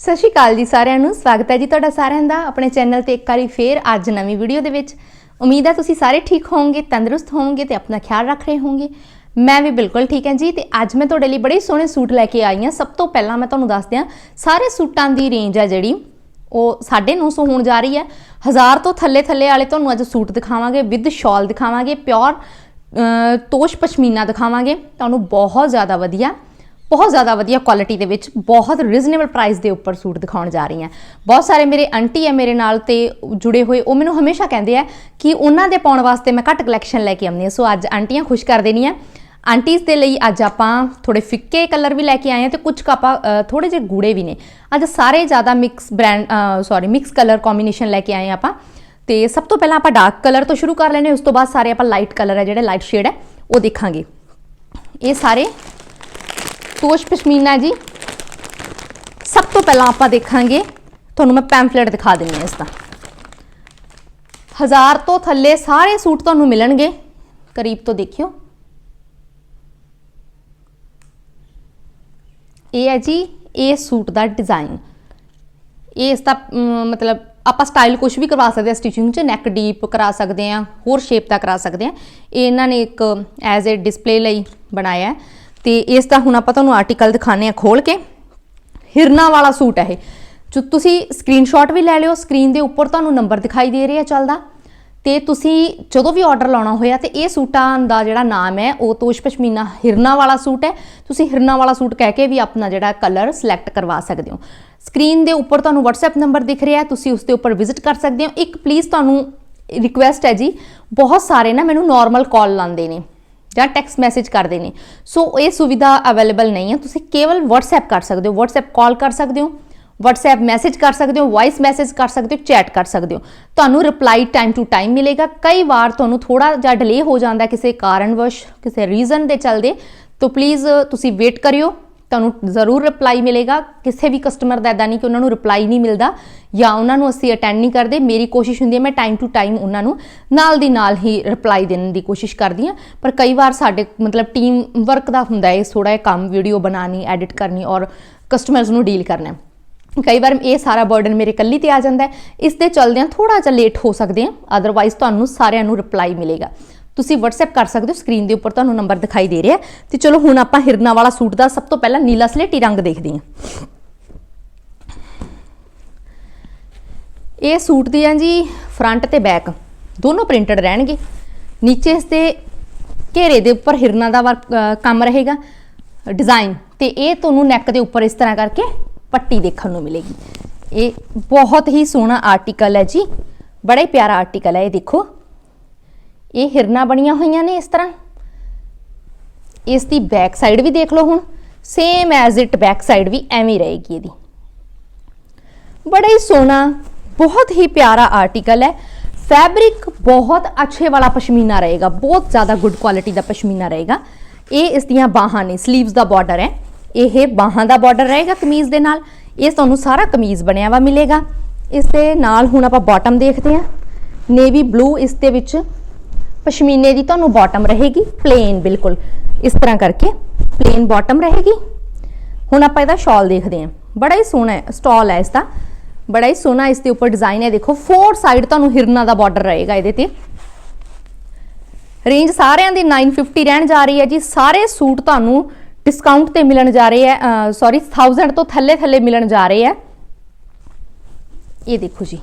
ਸਤਿ ਸ਼੍ਰੀ ਅਕਾਲ ਜੀ ਸਾਰਿਆਂ ਨੂੰ। ਸਵਾਗਤ ਹੈ ਜੀ ਤੁਹਾਡਾ ਸਾਰਿਆਂ ਦਾ ਆਪਣੇ ਚੈਨਲ ਤੇ ਇੱਕ ਵਾਰੀ ਫੇਰ ਅੱਜ ਨਵੀਂ ਵੀਡੀਓ ਦੇ ਵਿੱਚ। ਉਮੀਦ ਹੈ ਤੁਸੀਂ ਸਾਰੇ ਠੀਕ ਹੋਵੋਗੇ, ਤੰਦਰੁਸਤ ਹੋਵੋਗੇ ਤੇ ਆਪਣਾ ਖਿਆਲ ਰੱਖ ਰਹੇ ਹੋਵੋਗੇ। ਮੈਂ ਵੀ ਬਿਲਕੁਲ ਠੀਕ ਹਾਂ ਜੀ ਤੇ ਅੱਜ ਮੈਂ ਤੁਹਾਡੇ ਲਈ ਬੜੇ ਸੋਹਣੇ ਸੂਟ ਲੈ ਕੇ ਆਈ ਹਾਂ। ਸਭ ਤੋਂ ਪਹਿਲਾਂ ਮੈਂ ਤੁਹਾਨੂੰ ਦੱਸ ਦਿਆਂ ਸਾਰੇ ਸੂਟਾਂ ਦੀ ਰੇਂਜ ਹੈ ਜਿਹੜੀ, ਉਹ 950 ਹੋਣ ਜਾ ਰਹੀ ਹੈ। ਹਜ਼ਾਰ ਤੋਂ ਥੱਲੇ ਥੱਲੇ ਵਾਲੇ ਤੁਹਾਨੂੰ ਅੱਜ ਸੂਟ ਦਿਖਾਵਾਂਗੇ, ਵਿਦ ਸ਼ਾਲ ਦਿਖਾਵਾਂਗੇ, ਪਿਓਰ ਤੋਸ਼ ਪਸ਼ਮੀਨਾ ਦਿਖਾਵਾਂਗੇ। ਤੁਹਾਨੂੰ ਬਹੁਤ ਜ਼ਿਆਦਾ ਵਧੀਆ ਬਹੁਤ ਜ਼ਿਆਦਾ ਵਧੀਆ ਕੁਆਲਿਟੀ ਦੇ ਵਿੱਚ ਬਹੁਤ ਰੀਜ਼ਨੇਬਲ ਪ੍ਰਾਈਸ ਦੇ ਉੱਪਰ ਸੂਟ ਦਿਖਾਉਣ ਜਾ ਰਹੀ ਹਾਂ ਬਹੁਤ ਸਾਰੇ ਮੇਰੇ ਆਂਟੀ ਹੈ ਮੇਰੇ ਨਾਲ ਤੇ ਜੁੜੇ ਹੋਏ, ਉਹ ਮੈਨੂੰ ਹਮੇਸ਼ਾ ਕਹਿੰਦੇ ਆ ਕਿ ਉਹਨਾਂ ਦੇ ਪਾਉਣ ਵਾਸਤੇ ਮੈਂ ਘੱਟ ਕਲੈਕਸ਼ਨ ਲੈ ਕੇ ਆਉਂਦੀ ਹਾਂ। ਸੋ ਅੱਜ ਆਂਟੀਆਂ ਖੁਸ਼ ਕਰ ਦੇਣੀਆਂ ਆਂਟੀਜ਼ ਦੇ ਲਈ ਅੱਜ ਆਪਾਂ ਥੋੜੇ ਫਿੱਕੇ ਕਲਰ ਵੀ ਲੈ ਕੇ ਆਏ ਹਾਂ ਤੇ ਕੁਝ ਕਾਪਾ ਥੋੜੇ ਜਿਹੇ ਗੂੜੇ ਵੀ ਨੇ। ਅੱਜ ਸਾਰੇ ਜ਼ਿਆਦਾ mix brand sorry mix colour combination ਲੈ ਕੇ ਆਏ ਹਾਂ ਆਪਾਂ। ਤੇ ਸਭ ਤੋਂ ਪਹਿਲਾਂ ਆਪਾਂ ਡਾਰਕ ਕਲਰ ਤੋਂ ਸ਼ੁਰੂ ਕਰ ਲੈਨੇ ਉਸ ਤੋਂ ਬਾਅਦ ਸਾਰੇ ਆਪਾਂ ਲਾਈਟ ਕਲਰ ਹੈ ਜਿਹੜੇ ਲਾਈਟ ਸ਼ੇਡ ਹੈ, ਉਹ ਦੇਖਾਂਗੇ। ਇਹ ਸਾਰੇ ਤੋਸ਼ ਪਸ਼ਮੀਨਾ ਜੀ, ਸਭ ਤੋਂ ਪਹਿਲਾਂ ਆਪਾਂ ਦੇਖਾਂਗੇ, ਤੁਹਾਨੂੰ ਮੈਂ ਪੈਂਫਲੇਟ ਦਿਖਾ ਦਿੰਨੀ ਹਾਂ ਇਸ ਦਾ। ਹਜ਼ਾਰ ਤੋਂ ਥੱਲੇ ਸਾਰੇ ਸੂਟ ਤੁਹਾਨੂੰ ਮਿਲਣਗੇ, ਕਰੀਬ ਤੋਂ ਦੇਖਿਓ। ਇਹ ਹੈ ਜੀ, ਇਹ ਸੂਟ ਦਾ ਡਿਜ਼ਾਈਨ ਇਹ ਇਸ ਦਾ ਮਤਲਬ ਆਪਾਂ ਸਟਾਈਲ ਕੁਝ ਵੀ ਕਰਵਾ ਸਕਦੇ ਆ ਸਟਿਚਿੰਗ 'ਚ ਨੈਕ ਡੀਪ ਕਰਾ ਸਕਦੇ ਆ ਹੋਰ ਸ਼ੇਪ ਦਾ ਕਰਾ ਸਕਦੇ ਆ ਇਹ ਇਹਨਾਂ ਨੇ ਇੱਕ ਐਜ਼ ਅ ਡਿਸਪਲੇ ਲਈ ਬਣਾਇਆ ਹੈ। ਤੇ ਇਸ ਦਾ ਹੁਣ ਆਪਾਂ ਤੁਹਾਨੂੰ ਆਰਟੀਕਲ ਦਿਖਾਣੇ ਆ ਖੋਲ ਕੇ। ਹਿਰਨਾ ਵਾਲਾ ਸੂਟ ਹੈ ਇਹ। ਜੋ ਤੁਸੀਂ ਸਕਰੀਨਸ਼ਾਟ ਵੀ ਲੈ ਲਿਓ ਸਕਰੀਨ ਦੇ ਉੱਪਰ ਤੁਹਾਨੂੰ ਨੰਬਰ ਦਿਖਾਈ ਦੇ ਰਿਹਾ ਚੱਲਦਾ। ਤੇ ਤੁਸੀਂ ਜਦੋਂ ਵੀ ਆਰਡਰ ਲਾਉਣਾ ਹੋਇਆ ਤੇ ਇਹ ਸੂਟਾਂ ਦਾ ਜਿਹੜਾ ਨਾਮ ਹੈ, ਉਹ ਤੋਸ਼ ਪਸ਼ਮੀਨਾ ਹਿਰਨਾ ਵਾਲਾ ਸੂਟ ਹੈ। ਤੁਸੀਂ ਹਿਰਨਾ ਵਾਲਾ ਸੂਟ ਕਹਿ ਕੇ ਵੀ ਆਪਣਾ ਜਿਹੜਾ ਕਲਰ ਸਿਲੈਕਟ ਕਰਵਾ ਸਕਦੇ ਹੋ। ਸਕਰੀਨ ਦੇ ਉੱਪਰ ਤੁਹਾਨੂੰ WhatsApp ਨੰਬਰ ਦਿਖ ਰਿਹਾ ਹੈ, ਤੁਸੀਂ ਉਸ ਦੇ ਉੱਪਰ ਵਿਜ਼ਿਟ ਕਰ ਸਕਦੇ ਹੋ। ਇੱਕ ਪਲੀਜ਼ ਤੁਹਾਨੂੰ ਰਿਕੁਐਸਟ ਹੈ ਜੀ, ਬਹੁਤ ਸਾਰੇ ਨਾ ਮੈਨੂੰ ਨਾਰਮਲ ਕਾਲ ਲਾਉਂਦੇ ਨੇ। ਜਾਂ ਟੈਕਸਟ ਮੈਸੇਜ ਕਰਦੇ ਨੇ। ਸੋ ਇਹ ਸੁਵਿਧਾ ਅਵੇਲੇਬਲ ਨਹੀਂ ਹੈ। ਤੁਸੀਂ ਕੇਵਲ WhatsApp ਕਰ ਸਕਦੇ ਹੋ। WhatsApp ਕਾਲ ਕਰ ਸਕਦੇ ਹੋ। WhatsApp ਮੈਸੇਜ ਕਰ ਸਕਦੇ ਹੋ। ਵਾਇਸ ਮੈਸੇਜ ਕਰ ਸਕਦੇ ਹੋ। ਚੈਟ ਕਰ ਸਕਦੇ ਹੋ। ਤੁਹਾਨੂੰ ਰਿਪਲਾਈ ਟਾਈਮ ਟੂ ਟਾਈਮ ਮਿਲੇਗਾ। ਕਈ ਵਾਰ ਤੁਹਾਨੂੰ ਥੋੜਾ ਜਿਹਾ ਡਿਲੇ ਹੋ ਜਾਂਦਾ ਕਿਸੇ ਕਾਰਨਵਸ਼, ਕਿਸੇ ਰੀਜ਼ਨ ਦੇ ਚੱਲਦੇ। ਤਾਂ ਪਲੀਜ਼ ਤੁਸੀਂ ਵੇਟ ਕਰਿਓ। ਤੁਹਾਨੂੰ ਜ਼ਰੂਰ ਰਿਪਲਾਈ ਮਿਲੇਗਾ। ਕਿਸੇ ਵੀ ਕਸਟਮਰ ਦਾ ਇਦਾਂ ਨਹੀਂ ਕਿ ਉਹਨਾਂ ਨੂੰ ਰਿਪਲਾਈ ਨਹੀਂ ਮਿਲਦਾ ਜਾਂ ਉਹਨਾਂ ਨੂੰ ਅਸੀਂ ਅਟੈਂਡ ਨਹੀਂ ਕਰਦੇ। ਮੇਰੀ ਕੋਸ਼ਿਸ਼ ਹੁੰਦੀ ਹੈ, ਮੈਂ ਟਾਈਮ ਟੂ ਟਾਈਮ ਉਹਨਾਂ ਨੂੰ ਨਾਲ ਦੀ ਨਾਲ ਹੀ ਰਿਪਲਾਈ ਦੇਣ ਦੀ ਕੋਸ਼ਿਸ਼ ਕਰਦੀ ਹਾਂ। ਪਰ ਕਈ ਵਾਰ ਸਾਡੇ ਮਤਲਬ ਟੀਮ ਵਰਕ ਦਾ ਹੁੰਦਾ ਹੈ ਥੋੜਾ ਜਿਹਾ ਕੰਮ ਵੀਡੀਓ ਬਣਾਉਣੀ ਐਡਿਟ ਕਰਨੀ ਔਰ ਕਸਟਮਰਸ ਨੂੰ ਡੀਲ ਕਰਨਾ। ਕਈ ਵਾਰ ਇਹ ਸਾਰਾ ਬਰਡਨ ਮੇਰੇ ਇਕੱਲੀ ਤੇ ਆ ਜਾਂਦਾ ਹੈ। ਇਸ ਦੇ ਚਲਦਿਆਂ ਥੋੜਾ ਜਿਹਾ ਲੇਟ ਹੋ ਸਕਦੇ ਹਾਂ। ਅਦਰਵਾਈਜ਼ ਤੁਹਾਨੂੰ ਸਾਰਿਆਂ ਨੂੰ ਰਿਪਲਾਈ ਮਿਲੇਗਾ। ਤੁਸੀਂ WhatsApp ਕਰ ਸਕਦੇ ਹੋ ਸਕਰੀਨ ਦੇ ਉੱਪਰ ਤੁਹਾਨੂੰ ਨੰਬਰ ਦਿਖਾਈ ਦੇ ਰਿਹਾ ਤੇ ਚਲੋ ਹੁਣ ਆਪਾਂ ਹਿਰਨਾ ਵਾਲਾ ਸੂਟ ਦਾ ਸਭ ਤੋਂ ਪਹਿਲਾਂ ਨੀਲਾ ਸਲੇਟੀ ਰੰਗ ਦੇਖਦੇ ਹਾਂ। ਇਹ ਸੂਟ ਦੀ ਆ ਜੀ ਫਰੰਟ ਤੇ ਬੈਕ ਦੋਨੋਂ ਪ੍ਰਿੰਟਡ ਰਹਿਣਗੇ। ਨੀਚੇ ਇਸ ਦੇ ਘੇਰੇ ਦੇ ਉੱਪਰ ਹਿਰਨਾ ਦਾ ਵਰਕ ਕੰਮ ਰਹੇਗਾ। ਡਿਜ਼ਾਈਨ ਤੇ ਇਹ ਤੁਹਾਨੂੰ ਨੈਕ ਦੇ ਉੱਪਰ ਇਸ ਤਰ੍ਹਾਂ ਕਰਕੇ ਪੱਟੀ ਦੇਖਣ ਨੂੰ ਮਿਲੇਗੀ। ਇਹ ਬਹੁਤ ਹੀ ਸੋਹਣਾ ਆਰਟੀਕਲ ਹੈ ਜੀ। ਬੜਾ ਹੀ ਪਿਆਰਾ ਆਰਟੀਕਲ ਹੈ, ਇਹ ਦੇਖੋ। ਇਹ ਹਿਰਨਾ ਬਣੀਆਂ ਹੋਈਆਂ ਨੇ ਇਸ ਤਰ੍ਹਾਂ। ਇਸ ਦੀ ਬੈਕ ਸਾਈਡ ਵੀ ਦੇਖ ਲਓ ਹੁਣ। Same as it back side ਵੀ ਐਵੇਂ ਰਹੇਗੀ ਇਹਦੀ। ਬੜਾ ਹੀ ਸੋਹਣਾ, ਬਹੁਤ ਹੀ ਪਿਆਰਾ ਆਰਟੀਕਲ ਹੈ। ਫੈਬਰਿਕ ਬਹੁਤ ਅੱਛੇ ਵਾਲਾ ਪਸ਼ਮੀਨਾ ਰਹੇਗਾ। ਬਹੁਤ ਜ਼ਿਆਦਾ ਗੁੱਡ ਕੁਆਲਿਟੀ ਦਾ ਪਸ਼ਮੀਨਾ ਰਹੇਗਾ। ਇਹ ਇਸ ਦੀਆਂ ਬਾਹਾਂ ਨੇ 슬ੀਵਸ ਦਾ ਬਾਰਡਰ ਹੈ। ਇਹ ਬਾਹਾਂ ਦਾ ਬਾਰਡਰ ਰਹੇਗਾ ਕਮੀਜ਼ ਦੇ ਨਾਲ। ਇਹ ਤੁਹਾਨੂੰ ਸਾਰਾ ਕਮੀਜ਼ ਬਣਿਆ ਵਾ ਮਿਲੇਗਾ। ਇਸ ਦੇ ਨਾਲ ਹੁਣ ਆਪਾਂ ਬਾਟਮ ਦੇਖਦੇ ਹਾਂ। ਨੇਵੀ ਬਲੂ ਇਸ ਦੇ ਵਿੱਚ ਪਸ਼ਮੀਨੇ ਦੀ ਤੁਹਾਨੂੰ ਬਾਟਮ ਰਹੇਗੀ ਪਲੇਨ ਬਿਲਕੁਲ। ਇਸ ਤਰ੍ਹਾਂ ਕਰਕੇ ਪਲੇਨ ਬਾਟਮ ਰਹੇਗੀ। ਹੁਣ ਆਪਾਂ ਇਹਦਾ ਸ਼ਾਲ ਦੇਖਦੇ ਹਾਂ। ਬੜਾ ਹੀ ਸੋਹਣਾ ਹੈ ਸਟਾਲ ਹੈ ਇਸ ਦਾ ਬੜਾ ਹੀ ਸੋਹਣਾ ਇਸ ਦੇ ਉੱਪਰ ਡਿਜ਼ਾਈਨ ਹੈ। ਦੇਖੋ ਫੋਰ ਸਾਈਡ ਤੁਹਾਨੂੰ ਹਿਰਨਾ ਦਾ ਬਾਰਡਰ ਰਹੇਗਾ ਇਹਦੇ ਤੇ। ਰੇਂਜ ਸਾਰਿਆਂ ਦੀ 950 ਰਹਿਣ ਜਾ ਰਹੀ ਹੈ ਜੀ। ਸਾਰੇ ਸੂਟ ਤੁਹਾਨੂੰ ਡਿਸਕਾਊਂਟ ਤੇ ਮਿਲਣ ਜਾ ਰਹੇ ਹੈ ਸੌਰੀ 1000 ਤੋਂ ਥੱਲੇ ਥੱਲੇ ਮਿਲਣ ਜਾ ਰਹੇ ਹੈ। ਇਹ ਦੇਖੋ ਜੀ।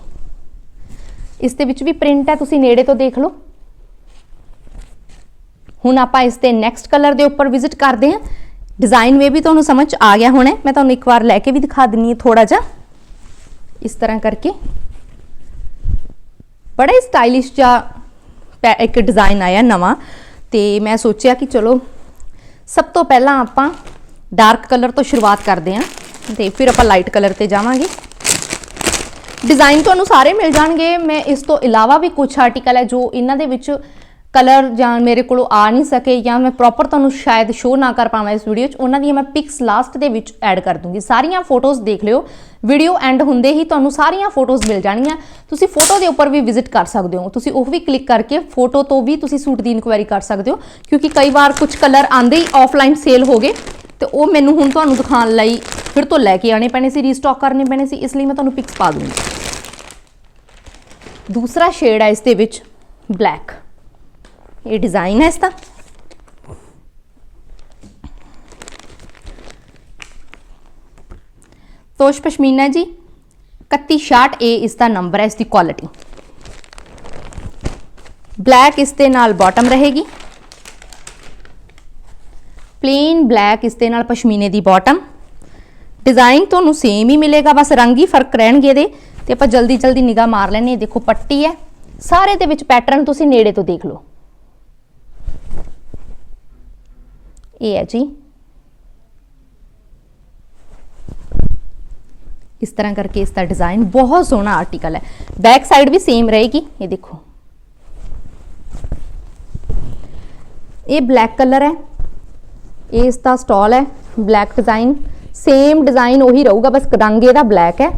ਇਸ ਦੇ ਵਿੱਚ ਵੀ ਪ੍ਰਿੰਟ ਹੈ, ਤੁਸੀਂ ਨੇੜੇ ਤੋਂ ਦੇਖ ਲਓ। ਹੁਣ ਆਪਾਂ ਇਸ 'ਤੇ ਨੈਕਸਟ ਕਲਰ ਦੇ ਉੱਪਰ ਵਿਜ਼ਿਟ ਕਰਦੇ ਹਾਂ। ਡਿਜ਼ਾਈਨ ਮੇ ਵੀ ਤੁਹਾਨੂੰ ਸਮਝ ਆ ਗਿਆ ਹੋਣਾ ਮੈਂ ਤੁਹਾਨੂੰ ਇੱਕ ਵਾਰ ਲੈ ਕੇ ਵੀ ਦਿਖਾ ਦਿੰਨੀ ਹਾਂ ਥੋੜਾ ਜਿਹਾ। ਇਸ ਤਰ੍ਹਾਂ ਕਰਕੇ। ਬੜਾ ਹੀ ਸਟਾਈਲਿਸ਼ ਜਿਹਾ ਪੈ- ਇੱਕ ਡਿਜ਼ਾਈਨ ਆਇਆ ਨਵਾਂ। ਤੇ ਮੈਂ ਸੋਚਿਆ ਕਿ ਚਲੋ, ਸਭ ਤੋਂ ਪਹਿਲਾਂ ਆਪਾਂ ਡਾਰਕ ਕਲਰ ਤੋਂ ਸ਼ੁਰੂਆਤ ਕਰਦੇ ਹਾਂ ਤੇ ਫਿਰ ਆਪਾਂ ਲਾਈਟ ਕਲਰ ਤੇ ਜਾਵਾਂਗੇ। ਡਿਜ਼ਾਈਨ ਤੁਹਾਨੂੰ ਸਾਰੇ ਮਿਲ ਜਾਣਗੇ। ਮੈਂ ਇਸ ਤੋਂ ਇਲਾਵਾ ਵੀ ਕੁਝ ਆਰਟੀਕਲ ਹੈ ਜੋ ਇਹਨਾਂ ਦੇ ਵਿੱਚ ਕਲਰ ਜਾਂ ਮੇਰੇ ਕੋਲੋਂ ਆ ਨਹੀਂ ਸਕੇ ਜਾਂ ਮੈਂ ਪ੍ਰੋਪਰ ਤੁਹਾਨੂੰ ਸ਼ਾਇਦ ਸ਼ੋ ਨਾ ਕਰ ਪਾਵਾਂ ਇਸ ਵੀਡੀਓ 'ਚ, ਉਹਨਾਂ ਦੀਆਂ ਮੈਂ ਪਿਕਸ ਲਾਸਟ ਦੇ ਵਿੱਚ ਐਡ ਕਰ ਦੂੰਗੀ। ਸਾਰੀਆਂ ਫੋਟੋਜ਼ ਦੇਖ ਲਿਓ। ਵੀਡੀਓ ਐਂਡ ਹੁੰਦੇ ਹੀ ਤੁਹਾਨੂੰ ਸਾਰੀਆਂ ਫੋਟੋਜ਼ ਮਿਲ ਜਾਣਗੀਆਂ ਤੁਸੀਂ ਫੋਟੋ ਦੇ ਉੱਪਰ ਵੀ ਵਿਜ਼ਿਟ ਕਰ ਸਕਦੇ ਹੋ। ਤੁਸੀਂ ਉਹ ਵੀ ਕਲਿੱਕ ਕਰਕੇ ਫੋਟੋ ਤੋਂ ਵੀ ਤੁਸੀਂ ਸੂਟ ਦੀ ਇਨਕੁਆਇਰੀ ਕਰ ਸਕਦੇ ਹੋ, ਕਿਉਂਕਿ ਕਈ ਵਾਰ ਕੁਝ ਕਲਰ ਆਂਦੇ ਹੀ ਆਫਲਾਈਨ ਸੇਲ ਹੋ ਗਏ ਤੇ ਉਹ ਮੈਨੂੰ ਹੁਣ ਤੁਹਾਨੂੰ ਦਿਖਾਉਣ ਲਈ ਫਿਰ ਤੋਂ ਲੈ ਕੇ ਆਣੇ ਪੈਣੇ ਸੀ ਰੀਸਟਾਕ ਕਰਨੇ ਪੈਣੇ ਸੀ, ਇਸ ਲਈ ਮੈਂ ਤੁਹਾਨੂੰ ਪਿਕਸ ਪਾ ਦੂੰਗੀ। ਦੂਸਰਾ ਸ਼ੇਡ ਹੈ ਇਸ ਦੇ ਵਿੱਚ ਬਲੈਕ ਇਹ ਡਿਜ਼ਾਈਨ ਹੈ ਇਸ ਤੋਸ਼ ਪਸ਼ਮੀਨਾ ਜੀ 3166 A ਇਸ ਦਾ ਨੰਬਰ ਹੈ, ਇਸ ਦੀ ਕੁਆਲਿਟੀ ਬਲੈਕ ਇਸ ਦੇ ਨਾਲ ਬਾਟਮ ਰਹੇਗੀ। ਪਲੇਨ ਬਲੈਕ ਇਸ ਦੇ ਨਾਲ ਪਸ਼ਮੀਨੇ ਦੀ ਬਾਟਮ ਡਿਜ਼ਾਈਨ ਤੁਹਾਨੂੰ ਸੇਮ ਹੀ ਮਿਲੇਗਾ, ਬਸ ਰੰਗ ਹੀ ਫ਼ਰਕ ਰਹਿਣਗੇ ਇਹਦੇ। ਤੇ ਆਪਾਂ ਜਲਦੀ ਜਲਦੀ ਨਿਗਾਹ ਮਾਰ ਲੈਣੇ ਦੇਖੋ ਪੱਟੀ ਹੈ। ਸਾਰੇ ਦੇ ਵਿੱਚ ਪੈਟਰਨ ਤੁਸੀਂ ਨੇੜੇ ਤੋਂ ਦੇਖ ਲਓ। ਇਹ ਹੈ ਜੀ ਇਸ ਤਰ੍ਹਾਂ ਕਰਕੇ ਇਸ ਦਾ ਡਿਜ਼ਾਈਨ ਬਹੁਤ ਸੋਹਣਾ ਆਰਟੀਕਲ ਹੈ ਬੈਕ ਸਾਈਡ ਵੀ ਸੇਮ ਰਹੇਗੀ ਇਹ ਦੇਖੋ ਇਹ ਬਲੈਕ ਕਲਰ ਹੈ ਇਹ ਇਸ ਦਾ ਸਟਾਲ ਹੈ ਬਲੈਕ ਡਿਜ਼ਾਈਨ ਸੇਮ ਡਿਜ਼ਾਈਨ ਉਹੀ ਰਹੂਗਾ ਬਸ ਰੰਗ ਇਹਦਾ ਬਲੈਕ ਹੈ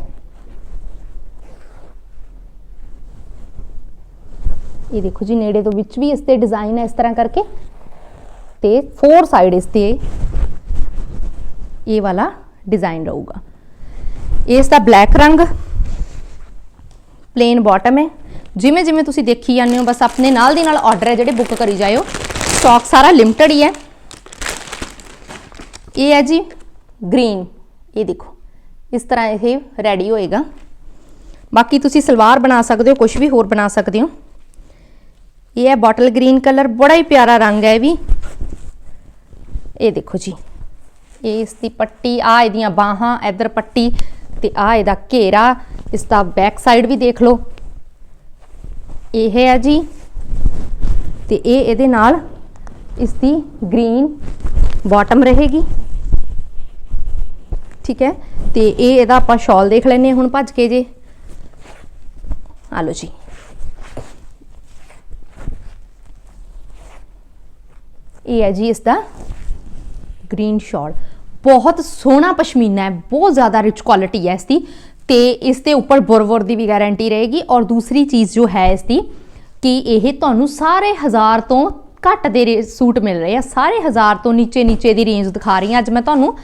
ਇਹ ਦੇਖੋ ਜੀ ਨੇੜੇ ਤੋਂ ਵਿੱਚ ਵੀ ਇਸ ਤੇ ਡਿਜ਼ਾਈਨ ਹੈ ਇਸ ਤਰ੍ਹਾਂ ਕਰਕੇ ਤੇ ਫੋਰ ਸਾਈਡ ਇਸ ਤੇ ਇਹ ਵਾਲਾ ਡਿਜ਼ਾਈਨ ਰਹੂਗਾ। ਇਸ ਦਾ ਬਲੈਕ ਰੰਗ ਪਲੇਨ ਬਾਟਮ ਹੈ। ਜਿਵੇਂ ਜਿਵੇਂ ਤੁਸੀਂ ਦੇਖੀ ਜਾਂਦੇ ਹੋ, ਬਸ ਆਪਣੇ ਨਾਲ ਦੀ ਨਾਲ ਆਰਡਰ ਹੈ ਜਿਹੜੇ ਬੁੱਕ ਕਰੀ ਜਾਇਓ। ਸਟਾਕ ਸਾਰਾ ਲਿਮਟਿਡ ਹੀ ਹੈ। ਇਹ ਹੈ ਜੀ ਗ੍ਰੀਨ ਇਹ ਦੇਖੋ, ਇਸ ਤਰ੍ਹਾਂ ਇਹ ਰੈਡੀ ਹੋਏਗਾ। ਬਾਕੀ ਤੁਸੀਂ ਸਲਵਾਰ ਬਣਾ ਸਕਦੇ ਹੋ ਕੁਝ ਵੀ ਹੋਰ ਬਣਾ ਸਕਦੇ ਹੋ। ਇਹ ਹੈ ਬੋਟਲ ਗ੍ਰੀਨ ਕਲਰ ਬੜਾ ਹੀ ਪਿਆਰਾ ਰੰਗ ਹੈ ਇਹ ਵੀ। ਇਹ ਦੇਖੋ ਜੀ, ਇਹ ਇਸ ਦੀ ਪੱਟੀ, ਆ ਇਹਦੀਆਂ ਬਾਹਾਂ, ਇਧਰ ਪੱਟੀ ਤੇ ਆ ਇਹਦਾ ਘੇਰਾ, ਇਸ ਦਾ ਬੈਕ ਸਾਈਡ ਵੀ ਦੇਖ ਲਓ। ਇਹ ਹੈ ਜੀ ਤੇ ਇਹ ਇਹਦੇ ਨਾਲ ਇਸ ਦੀ ਗ੍ਰੀਨ ਬਾਟਮ ਰਹੇਗੀ। ਠੀਕ ਹੈ? ਤੇ ਇਹ ਇਹਦਾ ਆਪਾਂ ਸ਼ਾਲ ਦੇਖ ਲੈਨੇ ਹੁਣ ਭੱਜ ਕੇ ਜੇ। ਆ ਲਓ ਜੀ। ਇਹ ਹੈ ਜੀ ਇਸ ਦਾ ਗ੍ਰੀਨ ਸ਼ਾਲ ਬਹੁਤ ਸੋਹਣਾ ਪਸ਼ਮੀਨਾ ਹੈ, ਬਹੁਤ ਜ਼ਿਆਦਾ ਰਿਚ ਕੁਆਲਿਟੀ ਹੈ ਇਸ ਦੀ ਤੇ ਇਸ ਦੇ ਉੱਪਰ ਬੁਰਵਰ ਦੀ ਵੀ ਗਾਰੰਟੀ ਰਹੇਗੀ। ਔਰ ਦੂਸਰੀ ਚੀਜ਼ ਜੋ ਹੈ ਇਸ ਦੀ ਕਿ ਇਹ ਤੁਹਾਨੂੰ ਸਾਰੇ ਹਜ਼ਾਰ ਤੋਂ ਘੱਟ ਦੇ ਰੇ- ਸੂਟ ਮਿਲ ਰਹੇ ਆ। ਸਾਰੇ ਹਜ਼ਾਰ ਤੋਂ ਨੀਚੇ ਨੀਚੇ ਦੀ ਰੇਂਜ ਦਿਖਾ ਰਹੀ ਹਾਂ। ਅੱਜ ਮੈਂ ਤੁਹਾਨੂੰ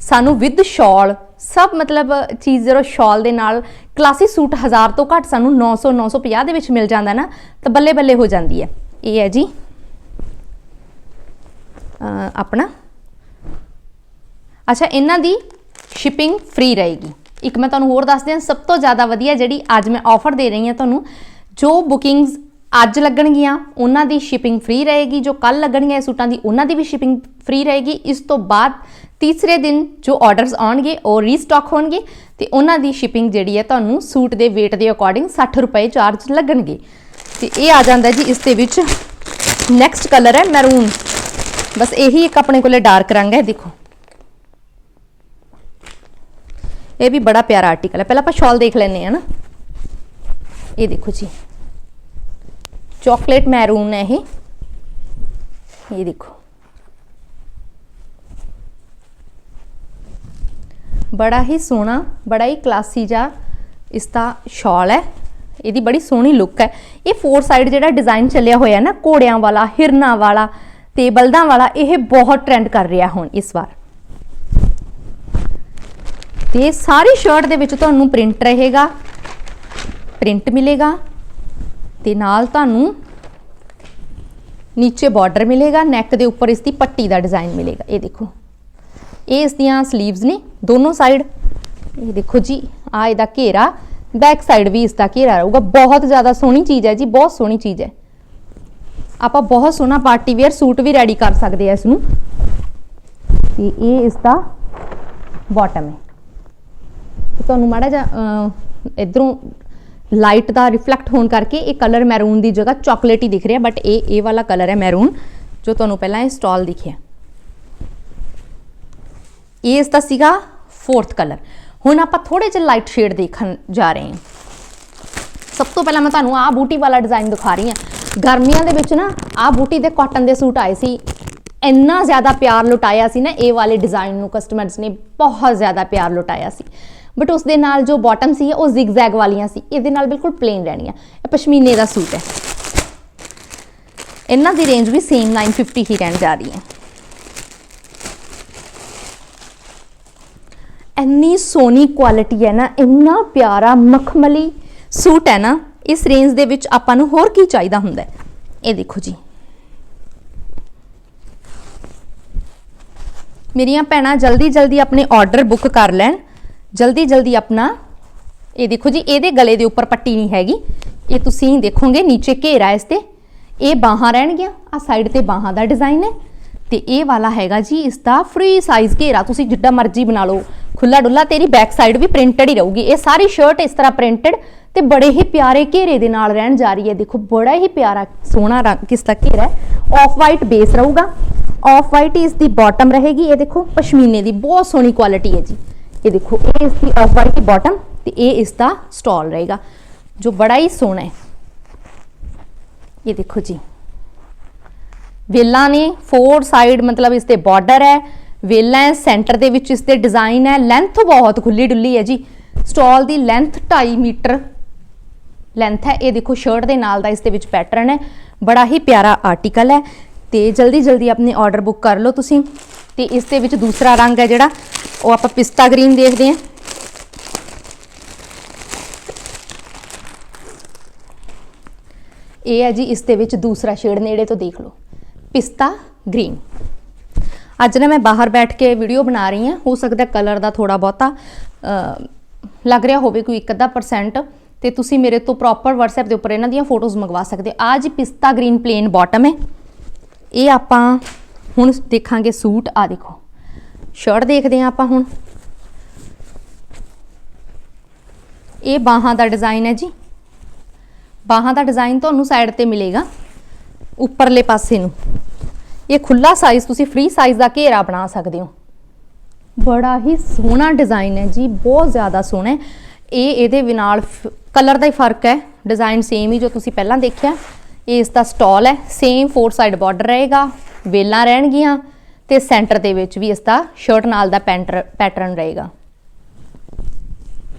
ਸਾਨੂੰ ਵਿਦ ਸ਼ਾਲ ਸਭ ਮਤਲਬ ਚੀਜ਼ ਜਦੋਂ ਸ਼ਾਲ ਦੇ ਨਾਲ ਕਲਾਸੀ ਸੂਟ ਹਜ਼ਾਰ ਤੋਂ ਘੱਟ ਸਾਨੂੰ 900 950 ਦੇ ਵਿੱਚ ਮਿਲ ਜਾਂਦਾ ਨਾ, ਤਾਂ ਬੱਲੇ ਬੱਲੇ ਹੋ ਜਾਂਦੀ ਹੈ। ਇਹ ਹੈ ਜੀ ਆਪਣਾ ਅੱਛਾ, ਇਹਨਾਂ ਦੀ ਸ਼ਿਪਿੰਗ ਫ੍ਰੀ ਰਹੇਗੀ। ਇੱਕ ਮੈਂ ਤੁਹਾਨੂੰ ਹੋਰ ਦੱਸ ਦਿਆਂ, ਸਭ ਤੋਂ ਜ਼ਿਆਦਾ ਵਧੀਆ ਜਿਹੜੀ ਅੱਜ ਮੈਂ ਆਫਰ ਦੇ ਰਹੀ ਹਾਂ ਤੁਹਾਨੂੰ, ਜੋ ਬੁਕਿੰਗਸ ਅੱਜ ਲੱਗਣਗੀਆਂ, ਉਹਨਾਂ ਦੀ ਸ਼ਿਪਿੰਗ ਫ੍ਰੀ ਰਹੇਗੀ, ਜੋ ਕੱਲ ਲੱਗਣਗੀਆਂ ਸੂਟਾਂ ਦੀ, ਉਹਨਾਂ ਦੀ ਵੀ ਸ਼ਿਪਿੰਗ ਫ੍ਰੀ ਰਹੇਗੀ। ਇਸ ਤੋਂ ਬਾਅਦ ਤੀਸਰੇ ਦਿਨ ਜੋ ਆਰਡਰਸ ਆਉਣਗੇ, ਉਹ ਰੀਸਟਾਕ ਹੋਣਗੇ ਤੇ ਉਹਨਾਂ ਦੀ ਸ਼ਿਪਿੰਗ ਜਿਹੜੀ ਹੈ ਤੁਹਾਨੂੰ ਸੂਟ ਦੇ weight ਦੇ ਅਕੋਰਡਿੰਗ 60 ਰੁਪਏ ਚਾਰਜ ਲੱਗਣਗੇ। ਤੇ ਇਹ ਆ ਜਾਂਦਾ ਜੀ ਇਸ ਦੇ ਵਿੱਚ। ਨੈਕਸਟ ਕਲਰ ਹੈ ਮੈਰੂਨ ਬਸ ਇਹੀ ਇੱਕ ਆਪਣੇ ਕੋਲੇ ਡਾਰਕ ਰੰਗ ਹੈ, ਦੇਖੋ। ਇਹ ਵੀ ਬੜਾ ਪਿਆਰਾ ਆਰਟੀਕਲ ਹੈ। ਪਹਿਲਾਂ ਆਪਾਂ ਸ਼ਾਲ ਦੇਖ ਲੈਨੇ ਆ ਨਾ। ਇਹ ਦੇਖੋ ਜੀ। ਚਾਕਲੇਟ ਮੈਰੂਨ ਹੈ ਇਹ। ਇਹ ਦੇਖੋ। ਬੜਾ ਹੀ ਸੋਹਣਾ, ਬੜਾ ਹੀ ਕਲਾਸੀ ਜਾ ਇਸ ਦਾ ਸ਼ਾਲ ਹੈ। ਇਹਦੀ ਬੜੀ ਸੋਹਣੀ ਲੁੱਕ ਹੈ। ਇਹ ਫੋਰ ਸਾਈਡ ਜਿਹੜਾ ਡਿਜ਼ਾਈਨ ਚੱਲਿਆ ਹੋਇਆ ਨਾ, ਘੋੜਿਆਂ ਵਾਲਾ, ਹਿਰਨਾਂ ਵਾਲਾ, ਤੇ ਬਲਦਾਂ ਵਾਲਾ, ਇਹ ਬਹੁਤ ਟ੍ਰੈਂਡ ਕਰ ਰਿਹਾ ਹੁਣ ਇਸ ਵਾਰ। ਤੇ ਸਾਰੀ ਸ਼ਰਟ ਦੇ ਵਿੱਚ ਤੁਹਾਨੂੰ ਪ੍ਰਿੰਟ ਰਹੇਗਾ। ਪ੍ਰਿੰਟ ਮਿਲੇਗਾ ਤੇ ਨਾਲ ਤੁਹਾਨੂੰ ਨੀਚੇ ਬਾਰਡਰ ਮਿਲੇਗਾ ਨੈਕ ਦੇ ਉੱਪਰ ਇਸ ਦੀ ਪੱਟੀ ਦਾ ਡਿਜ਼ਾਈਨ ਮਿਲੇਗਾ। ਇਹ ਦੇਖੋ। ਇਹ ਇਸ ਦੀਆਂ 슬ੀਵਸ ਨੇ, ਦੋਨੋਂ ਸਾਈਡ ਇਹ ਦੇਖੋ ਜੀ ਆ ਇਹਦਾ ਘੇਰਾ ਬੈਕ ਸਾਈਡ ਵੀ ਇਸ ਦਾ ਘੇਰਾ ਰਹੂਗਾ। ਬਹੁਤ ਜ਼ਿਆਦਾ ਸੋਹਣੀ ਚੀਜ਼ ਹੈ ਜੀ, ਬਹੁਤ ਸੋਹਣੀ ਚੀਜ਼ ਹੈ। ਆਪਾਂ ਬਹੁਤ ਸੋਹਣਾ ਪਾਰਟੀ ਵੇਅਰ ਸੂਟ ਵੀ ਰੈਡੀ ਕਰ ਸਕਦੇ ਆ ਇਸ ਨੂੰ। ਤੇ ਇਹ ਇਸ ਦਾ ਬਾਟਮ ਹੈ। ਤੁਹਾਨੂੰ ਮਾੜਾ ਜਿਹਾ ਇਧਰੋਂ ਲਾਈਟ ਦਾ ਰਿਫਲੈਕਟ ਹੋਣ ਕਰਕੇ ਇਹ ਕਲਰ ਮੈਰੂਨ ਦੀ ਜਗ੍ਹਾ ਚਾਕਲੇਟੀ ਦਿਖ ਰਿਹਾ ਬਟ ਇਹ ਇਹ ਵਾਲਾ ਕਲਰ ਹੈ ਮੈਰੂਨ ਜੋ ਤੁਹਾਨੂੰ ਪਹਿਲਾਂ ਇਹ ਸਟਾਲ ਦਿਖਿਆ। ਇਹ ਇਸ ਦਾ ਸੀਗਾ ਫੋਰਥ ਕਲਰ ਹੁਣ ਆਪਾਂ ਥੋੜੇ ਜਿਹਾ ਲਾਈਟ ਸ਼ੇਡ ਦੇਖਣ ਜਾ ਰਹੇ ਹਾਂ। ਸਭ ਤੋਂ ਪਹਿਲਾਂ ਮੈਂ ਤੁਹਾਨੂੰ ਆਹ ਬੂਟੀ ਵਾਲਾ ਡਿਜ਼ਾਈਨ ਦਿਖਾ ਰਹੀ ਹਾਂ। ਗਰਮੀਆਂ ਦੇ ਵਿੱਚ ਨਾ, ਆਹ ਬੂਟੀ ਦੇ ਕਾਟਨ ਦੇ ਸੂਟ ਆਏ ਸੀ। ਇੰਨਾ ਜ਼ਿਆਦਾ ਪਿਆਰ ਲੁਟਾਇਆ ਸੀ ਨਾ, ਇਹ ਵਾਲੇ ਡਿਜ਼ਾਈਨ ਨੂੰ ਕਸਟਮਰਸ ਨੇ, ਬਹੁਤ ਜ਼ਿਆਦਾ ਪਿਆਰ ਲੁਟਾਇਆ ਸੀ। ਬਟ ਉਸ ਦੇ ਨਾਲ ਜੋ ਬਾਟਮ ਸੀ, ਉਹ ਜ਼ਿਗਜ਼ੈਗ ਵਾਲੀਆਂ ਸੀ। ਇਹਦੇ ਨਾਲ ਬਿਲਕੁਲ ਪਲੇਨ ਰਹਿਣੀਆਂ। ਇਹ ਪਸ਼ਮੀਨੇ ਦਾ ਸੂਟ ਹੈ। ਇਹਨਾਂ ਦੀ ਰੇਂਜ ਵੀ ਸੇਮ 950 ਹੀ ਰਹਿਣ ਜਾ ਰਹੀ ਹੈ। ਇੰਨੀ ਸੋਹਣੀ ਕੁਆਲਿਟੀ ਹੈ ਨਾ, ਇੰਨਾ ਪਿਆਰਾ, ਮਖਮਲੀ ਸੂਟ ਹੈ ਨਾ, ਇਸ ਰੇਂਜ ਦੇ ਵਿੱਚ ਆਪਾਂ ਨੂੰ ਹੋਰ ਕੀ ਚਾਹੀਦਾ ਹੁੰਦਾ ਹੈ? ਇਹ ਦੇਖੋ ਜੀ। ਮੇਰੀਆਂ ਭੈਣਾਂ ਜਲਦੀ ਜਲਦੀ ਆਪਣੇ ਆਰਡਰ ਬੁੱਕ ਕਰ ਲੈਣ। ਜਲਦੀ ਜਲਦੀ ਆਪਣਾ, ਇਹ ਦੇਖੋ ਜੀ, ਇਹਦੇ ਗਲੇ ਦੇ ਉੱਪਰ ਪੱਟੀ ਨਹੀਂ ਹੈਗੀ। ਇਹ ਤੁਸੀਂ ਦੇਖੋਗੇ, ਨੀਚੇ ਘੇਰਾ ਇਸ ਤੇ। ਇਹ ਬਾਹਾਂ ਰਹਿਣਗੀਆਂ ਆ ਸਾਈਡ ਤੇ ਬਾਹਾਂ ਦਾ ਡਿਜ਼ਾਈਨ ਹੈ। ਤੇ ਇਹ ਵਾਲਾ ਹੈਗਾ ਜੀ, ਇਸ ਦਾ ਫ੍ਰੀ ਸਾਈਜ਼ ਘੇਰਾ। ਤੁਸੀਂ ਜਿੱਡਾ ਮਰਜ਼ੀ ਬਣਾ ਲਓ। ਖੁੱਲਾ ਡੁੱਲਾ ਤੇਰੀ ਬੈਕ ਸਾਈਡ ਵੀ ਪ੍ਰਿੰਟਡ ਹੀ ਰਹੂਗੀ। ਇਹ ਸਾਰੀ ਸ਼ਰਟ ਇਸ ਤਰ੍ਹਾਂ ਪ੍ਰਿੰਟਡ ਤੇ ਬੜੇ ਹੀ ਪਿਆਰੇ ਘੇਰੇ ਦੇ ਨਾਲ ਰਹਿਣ ਜਾ ਰਹੀ ਹੈ। ਦੇਖੋ, ਬੜਾ ਹੀ ਪਿਆਰਾ, ਸੋਹਣਾ ਰੰਗ, ਕਿਸ ਦਾ ਘੇਰਾ ਹੈ। ਆਫ ਵਾਈਟ ਬੇਸ ਰਹੂਗਾ। ਆਫ ਵਾਈਟ ਇਸ ਦੀ ਬਾਟਮ ਰਹੇਗੀ। ਇਹ ਦੇਖੋ, ਪਸ਼ਮੀਨੇ ਦੀ ਬਹੁਤ ਸੋਹਣੀ ਕੁਆਲਿਟੀ ਹੈ ਜੀ। ਇਹ ਦੇਖੋ ਇਹ ਇਸ ਦੀ ਆਫ ਵਾਈਟ ਬਾਟਮ ਤੇ ਇਹ ਇਸ ਦਾ ਸਟਾਲ ਰਹੇਗਾ ਜੋ ਬੜਾ ਹੀ ਸੋਹਣਾ ਹੈ ਇਹ ਦੇਖੋ ਜੀ ਵੇਲਾਂ ਨੇ ਫੋਰ ਸਾਈਡ ਮਤਲਬ ਇਸ ਤੇ ਬਾਰਡਰ ਹੈ ਵੇਲਾਂ ਹੈ ਸੈਂਟਰ ਦੇ ਵਿੱਚ ਇਸ ਤੇ ਡਿਜ਼ਾਈਨ ਹੈ ਲੈਂਥ ਬਹੁਤ ਖੁੱਲੀ ਡੁੱਲੀ ਹੈ ਜੀ ਸਟਾਲ ਦੀ ਲੈਂਥ 2.5 ਮੀਟਰ ਲੈਂਥ ਹੈ ਇਹ ਦੇਖੋ ਸ਼ਰਟ ਦੇ ਨਾਲ ਦਾ ਇਸ ਦੇ ਵਿੱਚ ਪੈਟਰਨ ਹੈ ਬੜਾ ਹੀ ਪਿਆਰਾ ਆਰਟੀਕਲ ਹੈ ਤੇ ਜਲਦੀ ਜਲਦੀ ਆਪਣੇ ਆਰਡਰ ਬੁੱਕ ਕਰ ਲਓ ਤੁਸੀਂ। ਤੇ ਇਸ ਦੇ ਵਿੱਚ ਦੂਸਰਾ ਰੰਗ ਹੈ ਜਿਹੜਾ, ਉਹ ਆਪਾਂ ਪਿਸਤਾ ਗ੍ਰੀਨ ਦੇਖਦੇ ਹਾਂ। ਇਹ ਹੈ ਜੀ, ਇਸ ਦੇ ਵਿੱਚ ਦੂਸਰਾ ਸ਼ੇਡ ਨੇੜੇ ਤੋਂ ਦੇਖ ਲਓ। ਪਿਸਤਾ ਗ੍ਰੀਨ। ਅੱਜ ਨਾ ਮੈਂ ਬਾਹਰ ਬੈਠ ਕੇ ਵੀਡੀਓ ਬਣਾ ਰਹੀ ਹਾਂ। ਹੋ ਸਕਦਾ ਕਲਰ ਦਾ ਥੋੜਾ ਬਹੁਤਾ ਲੱਗ ਰਿਹਾ ਹੋਵੇ ਕੋਈ ਇੱਕ ਅੱਧਾ ਪਰਸੈਂਟ ਤੇ ਤੁਸੀਂ ਮੇਰੇ ਤੋਂ ਪ੍ਰੋਪਰ WhatsApp ਦੇ ਉੱਪਰ ਇਹਨਾਂ ਦੀਆਂ ਫੋਟੋਜ਼ ਮੰਗਵਾ ਸਕਦੇ ਹੋ। ਆ ਜੀ ਪਿਸਤਾ ਗ੍ਰੀਨ ਪਲੇਨ ਬਾਟਮ ਹੈ। ਇਹ ਆਪਾਂ ਹੁਣ ਦੇਖਾਂਗੇ ਸੂਟ। ਆ ਦੇਖੋ। ਸ਼ਰਟ ਦੇਖਦੇ ਹਾਂ ਆਪਾਂ ਹੁਣ। ਇਹ ਬਾਹਾਂ ਦਾ ਡਿਜ਼ਾਈਨ ਹੈ ਜੀ। ਬਾਹਾਂ ਦਾ ਡਿਜ਼ਾਈਨ ਤੁਹਾਨੂੰ ਸਾਈਡ ਤੇ ਮਿਲੇਗਾ, ਉੱਪਰਲੇ ਪਾਸੇ ਨੂੰ। ਇਹ ਖੁੱਲਾ ਸਾਈਜ਼ ਤੁਸੀਂ ਫ੍ਰੀ ਸਾਈਜ਼ ਦਾ ਘੇਰਾ ਬਣਾ ਸਕਦੇ ਹੋ। ਬੜਾ ਹੀ ਸੋਹਣਾ ਡਿਜ਼ਾਈਨ ਹੈ ਜੀ, ਬਹੁਤ ਜ਼ਿਆਦਾ ਸੋਹਣਾ ਹੈ। ਇਹ ਇਹਦੇ ਵੀ ਨਾਲ ਕਲਰ ਦਾ ਹੀ ਫ਼ਰਕ ਹੈ। ਡਿਜ਼ਾਈਨ ਸੇਮ ਹੀ ਜੋ ਤੁਸੀਂ ਪਹਿਲਾਂ ਦੇਖਿਆ। ਇਹ ਇਸ ਦਾ ਸਟਾਲ ਹੈ ਸੇਮ ਫੋਰ ਸਾਈਡ ਬਾਰਡਰ ਰਹੇਗਾ, ਵੇਲਾਂ ਰਹਿਣਗੀਆਂ ਤੇ ਸੈਂਟਰ ਦੇ ਵਿੱਚ ਵੀ ਇਸ ਦਾ ਸ਼ਰਟ ਨਾਲ ਦਾ ਪੈਟਰਨ ਰਹੇਗਾ।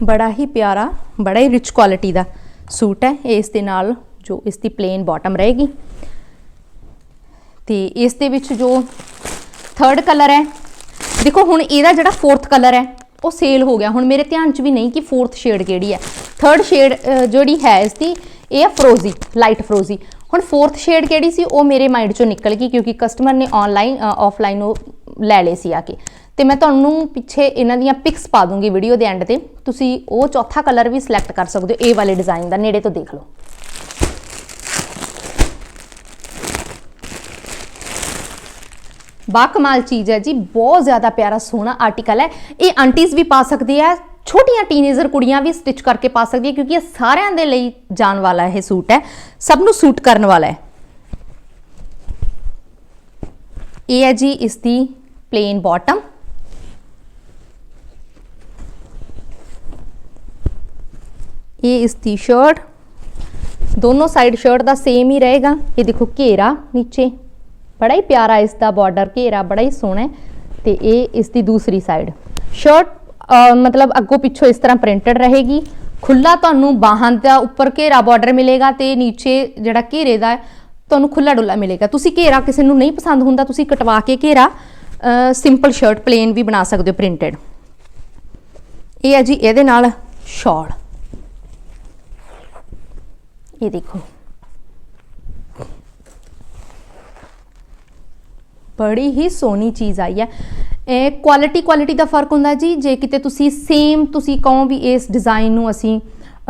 ਬੜਾ ਹੀ ਪਿਆਰਾ, ਬੜਾ ਹੀ ਰਿਚ ਕੁਆਲਿਟੀ ਦਾ ਸੂਟ ਹੈ, ਇਸ ਦੇ ਨਾਲ ਜੋ ਇਸ ਦੀ ਪਲੇਨ ਬਾਟਮ ਰਹੇਗੀ। ਤੇ ਇਸ ਦੇ ਵਿੱਚ ਜੋ ਥਰਡ ਕਲਰ ਹੈ, ਦੇਖੋ ਹੁਣ ਇਹਦਾ ਜਿਹੜਾ ਫੋਰਥ ਕਲਰ ਹੈ, ਉਹ ਸੇਲ ਹੋ ਗਿਆ। ਹੁਣ ਮੇਰੇ ਧਿਆਨ 'ਚ ਵੀ ਨਹੀਂ ਕਿ ਫੋਰਥ ਸ਼ੇਡ ਕਿਹੜੀ ਹੈ। ਥਰਡ ਸ਼ੇਡ ਜਿਹੜੀ ਹੈ ਇਸ ਦੀ, ਇਹ ਹੈ ਫਰੋਜ਼ੀ ਲਾਈਟ ਫਰੋਜ਼ੀ ਹੁਣ ਫੋਰਥ ਸ਼ੇਡ ਕਿਹੜੀ ਸੀ? ਉਹ ਮੇਰੇ ਮਾਈਂਡ 'ਚੋਂ ਨਿਕਲ ਗਈ ਕਿਉਂਕਿ ਕਸਟਮਰ ਨੇ ਆਨਲਾਈਨ ਆਫਲਾਈਨ ਉਹ ਲੈ ਲਏ ਸੀ ਆ ਕੇ। ਤੇ ਮੈਂ ਤੁਹਾਨੂੰ ਪਿੱਛੇ ਇਹਨਾਂ ਦੀਆਂ ਪਿਕਸ ਪਾ ਦੂੰਗੀ ਵੀਡੀਓ ਦੇ ਐਂਡ ਤੇ। ਤੁਸੀਂ ਉਹ ਚੌਥਾ ਕਲਰ ਵੀ ਸਿਲੈਕਟ ਕਰ ਸਕਦੇ ਹੋ, ਇਹ ਵਾਲੇ ਡਿਜ਼ਾਈਨ ਦਾ, ਨੇੜੇ ਤੋਂ ਦੇਖ ਲਓ। ਬਾ ਕਮਾਲ ਚੀਜ਼ ਹੈ ਜੀ, ਬਹੁਤ ਜ਼ਿਆਦਾ ਪਿਆਰਾ ਸੋਹਣਾ ਆਰਟੀਕਲ ਹੈ। ਇਹ ਆਂਟੀਜ਼ ਵੀ ਪਾ ਸਕਦੇ ਆ ਛੋਟੀਆਂ ਟੀਨੇਜਰ ਕੁੜੀਆਂ ਵੀ ਸਟਿਚ ਕਰਕੇ ਪਾ ਸਕਦੀਆਂ ਕਿਉਂਕਿ ਇਹ ਸਾਰਿਆਂ ਦੇ ਲਈ ਜਾਣ ਵਾਲਾ ਇਹ ਸੂਟ ਹੈ। ਸਭ ਨੂੰ ਸੂਟ ਕਰਨ ਵਾਲਾ ਹੈ। ਇਹ ਹੈ ਜੀ ਇਸ ਦੀ ਪਲੇਨ ਬਾਟਮ ਇਹ ਇਸ ਦੀ ਸ਼ਰਟ ਦੋਨੋਂ ਸਾਈਡ ਸ਼ਰਟ ਦਾ ਸੇਮ ਹੀ ਰਹੇਗਾ। ਇਹ ਦੇਖੋ ਘੇਰਾ ਨੀਚੇ। ਬੜਾ ਹੀ ਪਿਆਰਾ ਇਸ ਦਾ ਬਾਰਡਰ ਘੇਰਾ, ਬੜਾ ਹੀ ਸੋਹਣਾ ਹੈ। ਤੇ ਇਹ ਇਸ ਦੀ ਦੂਸਰੀ ਸਾਈਡ ਸ਼ਰਟ ਮਤਲਬ ਅੱਗੋਂ ਪਿੱਛੋਂ ਇਸ ਤਰ੍ਹਾਂ ਪ੍ਰਿੰਟਡ ਰਹੇਗੀ। ਖੁੱਲਾ ਤੁਹਾਨੂੰ ਬਾਹਾਂ ਦਾ ਉੱਪਰ ਘੇਰਾ ਬਾਰਡਰ ਮਿਲੇਗਾ ਤੇ ਨੀਚੇ ਜਿਹੜਾ ਘੇਰੇ ਦਾ ਤੁਹਾਨੂੰ ਖੁੱਲਾ ਡੁੱਲਾ ਮਿਲੇਗਾ। ਤੁਸੀਂ ਘੇਰਾ ਕਿਸੇ ਨੂੰ ਨਹੀਂ ਪਸੰਦ ਹੁੰਦਾ, ਤੁਸੀਂ ਕਟਵਾ ਕੇ ਘੇਰਾ ਸਿੰਪਲ ਸ਼ਰਟ ਪਲੇਨ ਵੀ ਬਣਾ ਸਕਦੇ ਹੋ ਪ੍ਰਿੰਟਡ ਇਹ ਹੈ ਜੀ, ਇਹਦੇ ਨਾਲ ਸ਼ਾਲ ਇਹ ਦੇਖੋ। ਬੜੀ ਹੀ ਸੋਹਣੀ ਚੀਜ਼ ਆਈ ਹੈ। ਇਹ ਕੁਆਲਿਟੀ ਕੁਆਲਿਟੀ ਦਾ ਫ਼ਰਕ ਹੁੰਦਾ ਜੀ। ਜੇ ਕਿਤੇ ਤੁਸੀਂ ਸੇਮ ਤੁਸੀਂ ਕਹੋ ਵੀ ਇਸ ਡਿਜ਼ਾਈਨ ਨੂੰ ਅਸੀਂ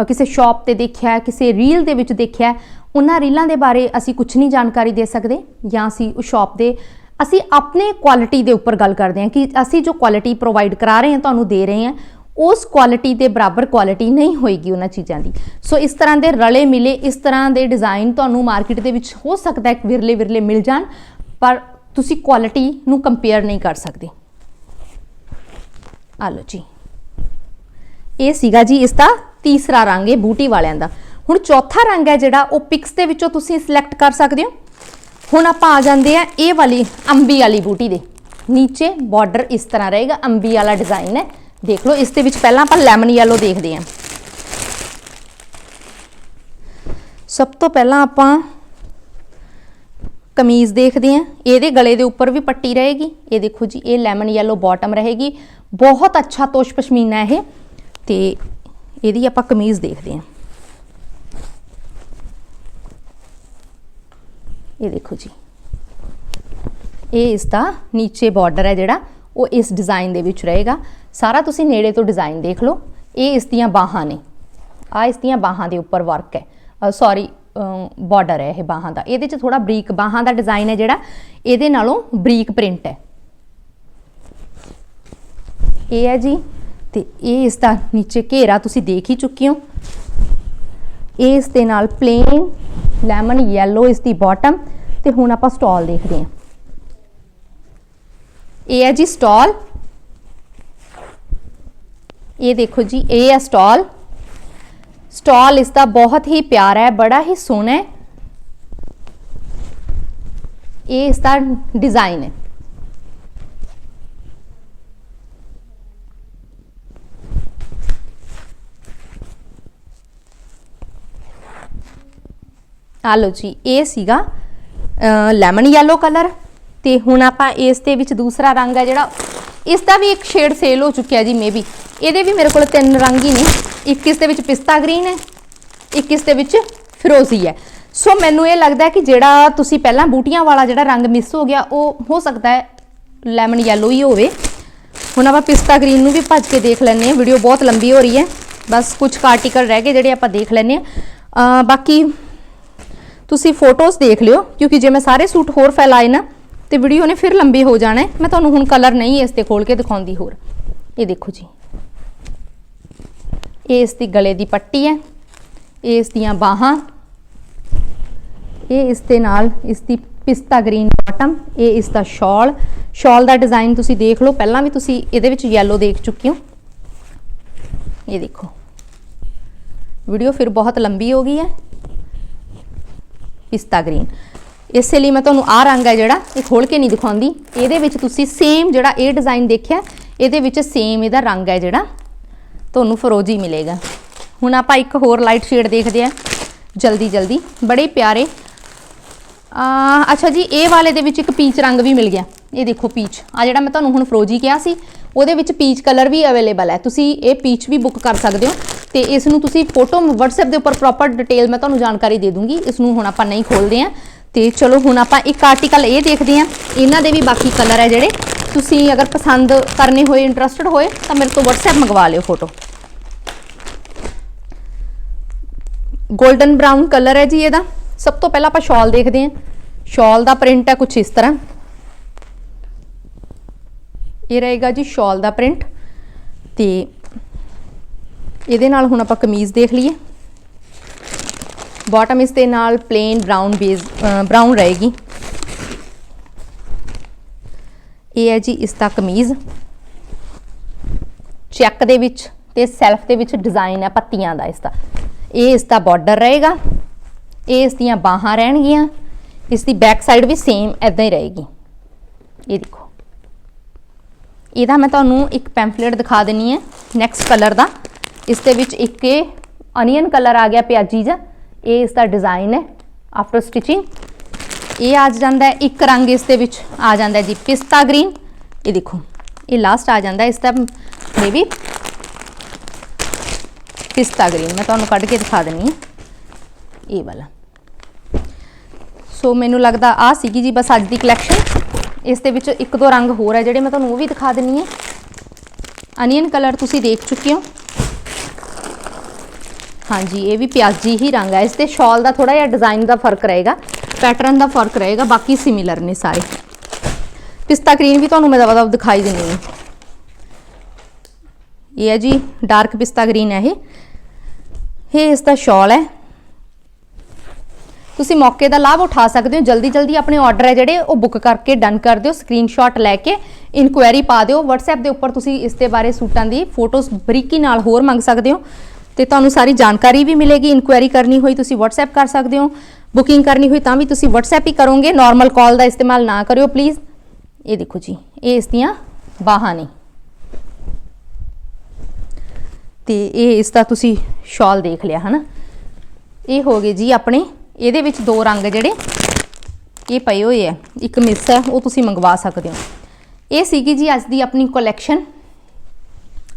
ਕਿਸੇ ਸ਼ਾਪ ਤੇ ਦੇਖਿਆ, ਕਿਸੇ ਰੀਲ ਦੇ ਵਿੱਚ ਦੇਖਿਆ, ਉਹਨਾਂ ਰੀਲਾਂ ਦੇ ਬਾਰੇ ਅਸੀਂ ਕੁਝ ਨਹੀਂ ਜਾਣਕਾਰੀ ਦੇ ਸਕਦੇ ਜਾਂ ਅਸੀਂ ਉਹ ਸ਼ਾਪ ਦੇ, ਅਸੀਂ ਆਪਣੇ ਕੁਆਲਿਟੀ ਦੇ ਉੱਪਰ ਗੱਲ ਕਰਦੇ ਹਾਂ ਕਿ ਅਸੀਂ ਜੋ ਕੁਆਲਿਟੀ ਪ੍ਰੋਵਾਈਡ ਕਰਾ ਰਹੇ ਹਾਂ, ਤੁਹਾਨੂੰ ਦੇ ਰਹੇ ਹਾਂ, ਉਸ ਕੁਆਲਿਟੀ ਦੇ ਬਰਾਬਰ ਕੁਆਲਿਟੀ ਨਹੀਂ ਹੋਏਗੀ ਉਹਨਾਂ ਚੀਜ਼ਾਂ ਦੀ। ਸੋ ਇਸ ਤਰ੍ਹਾਂ ਦੇ ਰਲੇ ਮਿਲੇ, ਇਸ ਤਰ੍ਹਾਂ ਦੇ ਡਿਜ਼ਾਈਨ ਤੁਹਾਨੂੰ ਮਾਰਕੀਟ ਦੇ ਵਿੱਚ ਹੋ ਸਕਦਾ ਹੈ ਵਿਰਲੇ ਵਿਰਲੇ ਮਿਲ ਜਾਣ, ਪਰ ਤੁਸੀਂ ਕੁਆਲਿਟੀ ਨੂੰ ਕੰਪੇਅਰ ਨਹੀਂ ਕਰ ਸਕਦੇ। ਆ ਲਓ ਜੀ। ਇਹ ਸੀਗਾ ਜੀ ਇਸ ਦਾ ਤੀਸਰਾ ਰੰਗ, ਇਹ ਬੂਟੀ ਵਾਲਿਆਂ ਦਾ। ਹੁਣ ਚੌਥਾ ਰੰਗ ਹੈ ਜਿਹੜਾ, ਉਹ ਪਿਕਸ ਦੇ ਵਿੱਚੋਂ ਤੁਸੀਂ ਸਿਲੈਕਟ ਕਰ ਸਕਦੇ ਹੋ। ਹੁਣ ਆਪਾਂ ਆ ਜਾਂਦੇ ਆ ਇਹ ਵਾਲੀ ਅੰਬੀ ਵਾਲੀ ਬੂਟੀ ਦੇ। ਨੀਚੇ ਬਾਰਡਰ ਇਸ ਤਰ੍ਹਾਂ ਰਹੇਗਾ, ਅੰਬੀ ਵਾਲਾ ਡਿਜ਼ਾਈਨ ਹੈ। ਦੇਖ ਲਓ, ਇਸ ਦੇ ਵਿੱਚ ਪਹਿਲਾਂ ਆਪਾਂ ਲੈਮਨ ਯੈਲੋ ਦੇਖਦੇ ਹਾਂ। ਸਭ ਤੋਂ ਪਹਿਲਾਂ ਆਪਾਂ ਕਮੀਜ਼ ਦੇਖਦੇ ਹਾਂ ਇਹਦੇ ਗਲੇ ਦੇ ਉੱਪਰ ਵੀ ਪੱਟੀ ਰਹੇਗੀ, ਇਹ ਦੇਖੋ ਜੀ, ਇਹ ਲੈਮਨ ਯੈਲੋ ਬਾਟਮ ਰਹੇਗੀ, ਬਹੁਤ ਅੱਛਾ ਤੋਸ਼ ਪਸ਼ਮੀਨਾ ਇਹ, ਤੇ ਇਹਦੀ ਆਪਾਂ ਕਮੀਜ਼ ਦੇਖਦੇ ਹਾਂ ਇਹ ਦੇਖੋ ਜੀ, ਇਹ ਇਸ ਦਾ ਨੀਚੇ ਬਾਰਡਰ ਹੈ ਜਿਹੜਾ, ਉਹ ਇਸ ਡਿਜ਼ਾਈਨ ਦੇ ਵਿੱਚ ਰਹੇਗਾ। ਸਾਰਾ ਤੁਸੀਂ ਨੇੜੇ ਤੋਂ ਡਿਜ਼ਾਈਨ ਦੇਖ ਲਓ, ਇਹ ਇਸ ਦੀਆਂ ਬਾਹਾਂ ਨੇ ਆ ਇਸ ਦੀਆਂ ਬਾਹਾਂ ਦੇ ਉੱਪਰ ਵਰਕ ਹੈ। ਸੌਰੀ ਬਾਰਡਰ ਹੈ ਇਹ ਬਾਹਾਂ ਦਾ। ਇਹਦੇ 'ਚ ਥੋੜਾ ਬਰੀਕ ਬਾਹਾਂ ਦਾ ਡਿਜ਼ਾਈਨ ਹੈ ਜਿਹੜਾ। ਇਹਦੇ ਨਾਲੋਂ ਬਰੀਕ ਪ੍ਰਿੰਟ ਹੈ। ਇਹ ਹੈ ਜੀ, ਤੇ ਇਹ ਇਸ ਦਾ ਨੀਚੇ ਘੇਰਾ ਤੁਸੀਂ ਦੇਖ ਹੀ ਚੁੱਕੇ ਹੋ। ਇਹ ਇਸ ਦੇ ਨਾਲ ਪਲੇਨ ਲੈਮਨ ਯੈਲੋ ਇਸ ਦੀ ਬਾਟਮ ਤੇ ਹੁਣ ਆਪਾਂ ਸਟਾਲ ਦੇਖਦੇ ਹਾਂ। ਇਹ ਹੈ ਜੀ ਸਟਾਲ ਇਹ ਦੇਖੋ ਜੀ, ਇਹ ਹੈ ਸਟਾਲ ਸਟਾਲ ਇਸ ਦਾ ਬਹੁਤ ਹੀ ਪਿਆਰਾ ਹੈ ਬੜਾ ਹੀ ਸੋਹਣਾ ਹੈ ਇਹ ਇਸ ਦਾ ਡਿਜ਼ਾਈਨ ਹੈ ਆ ਲਓ ਜੀ ਇਹ ਸੀਗਾ ਲੈਮਨ ਯੈਲੋ ਕਲਰ ਤੇ ਹੁਣ ਆਪਾਂ ਇਸ ਦੇ ਵਿੱਚ ਦੂਸਰਾ ਰੰਗ ਹੈ ਜਿਹੜਾ ਇਸ ਦਾ ਵੀ ਇੱਕ ਸ਼ੇਡ ਸੇਲ ਹੋ ਚੁੱਕਿਆ ਜੀ ਮੇਬੀ ਇਹਦੇ ਵੀ ਮੇਰੇ ਕੋਲ ਤਿੰਨ ਰੰਗ ਹੀ ਨੇ ਇੱਕ ਇਸ ਦੇ ਵਿੱਚ ਪਿਸਤਾ ਗ੍ਰੀਨ ਹੈ ਇੱਕ ਇਸ ਦੇ ਵਿੱਚ ਫਿਰੋਜ਼ੀ ਹੈ ਸੋ ਮੈਨੂੰ ਇਹ ਲੱਗਦਾ ਕਿ ਜਿਹੜਾ ਤੁਸੀਂ ਪਹਿਲਾਂ ਬੂਟੀਆਂ ਵਾਲਾ ਜਿਹੜਾ ਰੰਗ ਮਿਸ ਹੋ ਗਿਆ ਉਹ ਹੋ ਸਕਦਾ ਹੈ ਲੈਮਨ ਯੈਲੋ ਹੀ ਹੋਵੇ ਹੁਣ ਆਪਾਂ ਪਿਸਤਾ ਗ੍ਰੀਨ ਨੂੰ ਵੀ ਭੱਜ ਕੇ ਦੇਖ ਲੈਂਦੇ ਹਾਂ ਵੀਡੀਓ ਬਹੁਤ ਲੰਬੀ ਹੋ ਰਹੀ ਹੈ ਬਸ ਕੁਝ ਆਰਟੀਕਲ ਰਹਿ ਗਏ ਜਿਹੜੇ ਆਪਾਂ ਦੇਖ ਲੈਂਦੇ ਹਾਂ ਬਾਕੀ ਤੁਸੀਂ ਫੋਟੋਜ਼ ਦੇਖ ਲਿਓ ਕਿਉਂਕਿ ਜੇ ਮੈਂ ਸਾਰੇ ਸੂਟ ਹੋਰ ਫੈਲਾਏ ਨਾ ਤੇ ਵੀਡੀਓ ਨੇ ਫਿਰ ਲੰਬੀ ਹੋ ਜਾਣਾ ਮੈਂ ਤੁਹਾਨੂੰ ਹੁਣ ਕਲਰ ਨਹੀਂ ਇਸ ਤੇ ਖੋਲ ਕੇ ਦਿਖਾਉਂਦੀ ਹੋਰ ਇਹ ਦੇਖੋ ਜੀ ਇਹ ਇਸ ਦੀ ਗਲੇ ਦੀ ਪੱਟੀ ਹੈ ਇਹ ਇਸ ਦੀਆਂ ਬਾਹਾਂ, ਇਹ ਇਸ ਦੇ ਨਾਲ ਇਸ ਦੀ ਪਿਸਤਾ ਗ੍ਰੀਨ ਬਾਟਮ ਇਹ ਇਸ ਦਾ ਸ਼ਾਲ ਸ਼ਾਲ ਦਾ ਡਿਜ਼ਾਈਨ ਤੁਸੀਂ ਦੇਖ ਲਓ, ਪਹਿਲਾਂ ਵੀ ਤੁਸੀਂ ਇਹਦੇ ਵਿੱਚ ਯੈਲੋ ਦੇਖ ਚੁੱਕੇ ਹੋ। ਇਹ ਦੇਖੋ ਵੀਡੀਓ ਫਿਰ ਬਹੁਤ ਲੰਬੀ ਹੋ ਗਈ ਹੈ। ਪਿਸਤਾ ਗ੍ਰੀਨ ਇਸੇ ਲਈ ਮੈਂ ਤੁਹਾਨੂੰ ਆਹ ਰੰਗ ਹੈ ਜਿਹੜਾ, ਇਹ ਖੋਲ ਕੇ ਨਹੀਂ ਦਿਖਾਉਂਦੀ। ਇਹਦੇ ਵਿੱਚ ਤੁਸੀਂ ਸੇਮ ਜਿਹੜਾ ਇਹ ਡਿਜ਼ਾਈਨ ਦੇਖਿਆ, ਇਹਦੇ ਵਿੱਚ ਸੇਮ ਇਹਦਾ ਰੰਗ ਹੈ ਜਿਹੜਾ। ਤੁਹਾਨੂੰ ਫਰੋਜੀ ਮਿਲੇਗਾ। ਹੁਣ ਆਪਾਂ ਇੱਕ ਹੋਰ ਲਾਈਟ ਸ਼ੇਡ ਦੇਖਦੇ ਆ ਜਲਦੀ ਜਲਦੀ। ਬੜੇ ਪਿਆਰੇ। ਆ, ਅੱਛਾ ਜੀ, ਇਹ ਵਾਲੇ ਦੇ ਵਿੱਚ ਇੱਕ ਪੀਚ ਰੰਗ ਵੀ ਮਿਲ ਗਿਆ। ਇਹ ਦੇਖੋ ਪੀਚ ਆ ਜਿਹੜਾ ਮੈਂ ਤੁਹਾਨੂੰ ਹੁਣ ਫਰੋਜੀ ਕਿਹਾ ਸੀ, ਉਹਦੇ ਵਿੱਚ ਪੀਚ ਕਲਰ ਵੀ ਅਵੇਲੇਬਲ ਹੈ। ਤੁਸੀਂ ਇਹ ਪੀਚ ਵੀ ਬੁੱਕ ਕਰ ਸਕਦੇ ਹੋ ਤੇ ਇਸ ਨੂੰ ਤੁਸੀਂ ਫੋਟੋ WhatsApp ਦੇ ਉੱਪਰ ਪ੍ਰੋਪਰ ਡਿਟੇਲ ਮੈਂ ਤੁਹਾਨੂੰ ਜਾਣਕਾਰੀ ਦੇ ਦੂੰਗੀ। ਇਸ ਨੂੰ ਹੁਣ ਆਪਾਂ ਨਹੀਂ ਖੋਲਦੇ ਆ ਤੇ ਚਲੋ ਹੁਣ ਆਪਾਂ ਇੱਕ ਆਰਟੀਕਲ ਇਹ ਦੇਖਦੇ ਆ ਇਹਨਾਂ ਦੇ ਵੀ ਬਾਕੀ ਕਲਰ ਹੈ ਜਿਹੜੇ। ਤੁਸੀਂ ਅਗਰ ਪਸੰਦ ਕਰਨੇ ਹੋਏ ਇੰਟਰਸਟਡ ਹੋਏ, ਤਾਂ ਮੇਰੇ ਤੋਂ WhatsApp ਮੰਗਵਾ ਲਿਓ ਫੋਟੋ 골ਡਨ ਬ੍ਰਾਊਨ ਕਲਰ ਹੈ ਜੀ ਇਹਦਾ। ਸਭ ਤੋਂ ਪਹਿਲਾਂ ਆਪਾਂ ਸ਼ਾਲ ਦੇਖਦੇ ਹਾਂ। ਸ਼ਾਲ ਦਾ ਪ੍ਰਿੰਟ ਹੈ ਕੁਝ ਇਸ ਤਰ੍ਹਾਂ। ਇਹ ਰਹੇਗਾ ਜੀ ਸ਼ਾਲ ਦਾ ਪ੍ਰਿੰਟ। ਤੇ ਇਹਦੇ ਨਾਲ ਹੁਣ ਆਪਾਂ ਕਮੀਜ਼ ਦੇਖ ਲਈਏ। ਬਾਟਮ ਇਸ ਦੇ ਨਾਲ ਪਲੇਨ ਬ੍ਰਾਊਨ ਬੇਸ ਬ੍ਰਾਊਨ ਰਹੇਗੀ। ਇਹ ਹੈ ਜੀ ਇਸ ਦਾ ਕਮੀਜ਼। ਚੈੱਕ ਦੇ ਵਿੱਚ ਤੇ ਸੈਲਫ ਦੇ ਵਿੱਚ ਡਿਜ਼ਾਈਨ ਹੈ ਪੱਤੀਆਂ ਦਾ ਇਸ ਦਾ। ਇਹ ਇਸ ਦਾ ਬਾਰਡਰ ਰਹੇਗਾ ਇਹ ਇਸ ਦੀਆਂ ਬਾਹਾਂ ਰਹਿਣਗੀਆਂ, ਇਸ ਦੀ ਬੈਕ ਸਾਈਡ ਵੀ ਸੇਮ ਐਦਾਂ ਹੀ ਰਹੇਗੀ। ਇਹ ਦੇਖੋ। ਇਹਦਾ ਮੈਂ ਤੁਹਾਨੂੰ ਇੱਕ ਪੈਂਫਲੇਟ ਦਿਖਾ ਦੇਣੀ ਹੈ ਨੈਕਸਟ ਕਲਰ ਦਾ। ਇਸ ਦੇ ਵਿੱਚ ਇੱਕ ਇਹ ਅਨੀਅਨ ਕਲਰ ਆ ਗਿਆ ਪਿਆਜੀ ਜਿਹਾ। ਇਹ ਇਸ ਦਾ ਡਿਜ਼ਾਈਨ ਹੈ ਆਫਟਰ ਸਟਿਚਿੰਗ ਇਹ ਆ ਜਾਂਦਾ ਹੈ, ਇੱਕ ਰੰਗ ਇਸ ਦੇ ਵਿੱਚ ਆ ਜਾਂਦਾ ਜੀ, ਪਿਸਤਾ ਗ੍ਰੀਨ ਇਹ ਦੇਖੋ, ਇਹ ਲਾਸਟ ਆ ਜਾਂਦਾ ਹੈ, ਇਸ ਦਾ ਮੇਬੀ ਪਿਸਤਾ ਗ੍ਰੀਨ ਮੈਂ ਤੁਹਾਨੂੰ ਕੱਢ ਕੇ ਦਿਖਾ ਦਿੰਨੀ ਹਾਂ। ਇਹ ਵਾਲਾ। ਸੋ ਮੈਨੂੰ ਲੱਗਦਾ ਆ ਸੀਗੀ ਜੀ ਬਸ ਅੱਜ ਦੀ ਕਲੈਕਸ਼ਨ ਇਸ ਦੇ ਵਿੱਚ ਇੱਕ ਦੋ ਰੰਗ ਹੋਰ ਹੈ ਜਿਹੜੇ ਮੈਂ ਤੁਹਾਨੂੰ ਉਹ ਵੀ ਦਿਖਾ ਦਿੰਨੀ ਹਾਂ। ਅਨੀਅਨ ਕਲਰ ਤੁਸੀਂ ਦੇਖ ਚੁੱਕੇ ਹੋ। ਹਾਂਜੀ, ਇਹ ਵੀ ਪਿਆਜੀ ਹੀ ਰੰਗ ਹੈ ਇਸ ਤੇ ਸ਼ਾਲ ਦਾ ਥੋੜਾ ਜਿਹਾ ਡਿਜ਼ਾਈਨ ਦਾ ਫ਼ਰਕ ਰਹੇਗਾ ਪੈਟਰਨ ਦਾ ਫ਼ਰਕ ਰਹੇਗਾ, ਬਾਕੀ ਸਿਮਿਲਰ ਨੇ ਸਾਰੇ। ਪਿਸਤਾ ਗ੍ਰੀਨ ਵੀ ਤੁਹਾਨੂੰ ਮੈਂ ਦਵਾ ਦਵਾ ਦਿਖਾਈ ਦਿੰਨੀ ਹਾਂ। ਇਹ ਹੈ ਜੀ ਡਾਰਕ ਪਿਸਤਾ ਗ੍ਰੀਨ ਹੈ ਇਹ। ਇਹ ਇਸ ਦਾ ਸ਼ਾਲ ਹੈ। ਤੁਸੀਂ ਮੌਕੇ ਦਾ ਲਾਭ ਉਠਾ ਸਕਦੇ ਹੋ। ਜਲਦੀ ਜਲਦੀ ਆਪਣੇ ਆਰਡਰ ਹੈ ਜਿਹੜੇ, ਉਹ ਬੁੱਕ ਕਰਕੇ ਡਨ ਕਰ ਦਿਓ ਸਕਰੀਨਸ਼ਾਟ ਲੈ ਕੇ ਇਨਕੁਆਇਰੀ ਪਾ ਦਿਓ। WhatsApp ਦੇ ਉੱਪਰ ਤੁਸੀਂ ਇਸ ਦੇ ਬਾਰੇ ਸੂਟਾਂ ਦੀ ਫੋਟੋਜ਼ ਬਰੀਕੀ ਨਾਲ ਹੋਰ ਮੰਗ ਸਕਦੇ ਹੋ ਤੇ ਤੁਹਾਨੂੰ ਸਾਰੀ ਜਾਣਕਾਰੀ ਵੀ ਮਿਲੇਗੀ। ਇਨਕੁਆਇਰੀ ਕਰਨੀ ਹੋਈ ਤੁਸੀਂ WhatsApp ਕਰ ਸਕਦੇ ਹੋ। ਬੁਕਿੰਗ ਕਰਨੀ ਹੋਈ ਤਾਂ ਵੀ ਤੁਸੀਂ WhatsApp ਹੀ ਕਰੋਗੇ। ਨਾਰਮਲ ਕਾਲ ਦਾ ਇਸਤੇਮਾਲ ਨਾ ਕਰਿਓ ਪਲੀਜ਼ ਇਹ ਦੇਖੋ ਜੀ, ਇਹ ਇਸ ਦੀਆਂ ਬਾਹਾਂ ਨੇ। ਤੇ ਇਹ ਇਸ ਦਾ ਤੁਸੀਂ ਸ਼ਾਲ ਦੇਖ ਲਿਆ, ਹਨਾ? ਇਹ ਹੋ ਗਏ ਜੀ ਆਪਣੇ, ਇਹਦੇ ਵਿੱਚ ਦੋ ਰੰਗ ਜਿਹੜੇ, ਇਹ ਪਏ ਹੋਏ ਆ। ਇੱਕ ਮਿਸ ਹੈ, ਉਹ ਤੁਸੀਂ ਮੰਗਵਾ ਸਕਦੇ ਹੋ। ਇਹ ਸੀਗੀ ਜੀ ਅੱਜ ਦੀ ਆਪਣੀ ਕਲੈਕਸ਼ਨ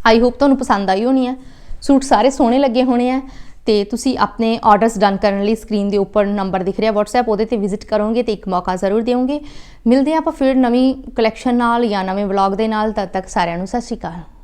ਆਈ ਹੋਪ ਤੁਹਾਨੂੰ ਪਸੰਦ ਆਈ ਹੋਣੀ ਹੈ ਸੂਟ ਸਾਰੇ ਸੋਹਣੇ ਲੱਗੇ ਹੋਣੇ ਆ। ਤੇ ਤੁਸੀਂ ਆਪਣੇ ਆਰਡਰਸ ਡਨ ਕਰਨ ਲਈ ਸਕਰੀਨ ਦੇ ਉੱਪਰ ਨੰਬਰ ਦਿਖ ਰਿਹਾ WhatsApp, ਉਹਦੇ ਤੇ ਵਿਜ਼ਿਟ ਕਰੋਗੇ ਤੇ ਇੱਕ ਮੌਕਾ ਜ਼ਰੂਰ ਦਿਓਗੇ। ਮਿਲਦੇ ਹਾਂ ਆਪਾਂ ਫਿਰ ਨਵੀਂ ਕਲੈਕਸ਼ਨ ਨਾਲ ਜਾਂ ਨਵੇਂ ਵਲੌਗ ਦੇ ਨਾਲ, ਤਦ ਤੱਕ ਸਾਰਿਆਂ ਨੂੰ ਸਤਿ ਸ਼੍ਰੀ ਅਕਾਲ।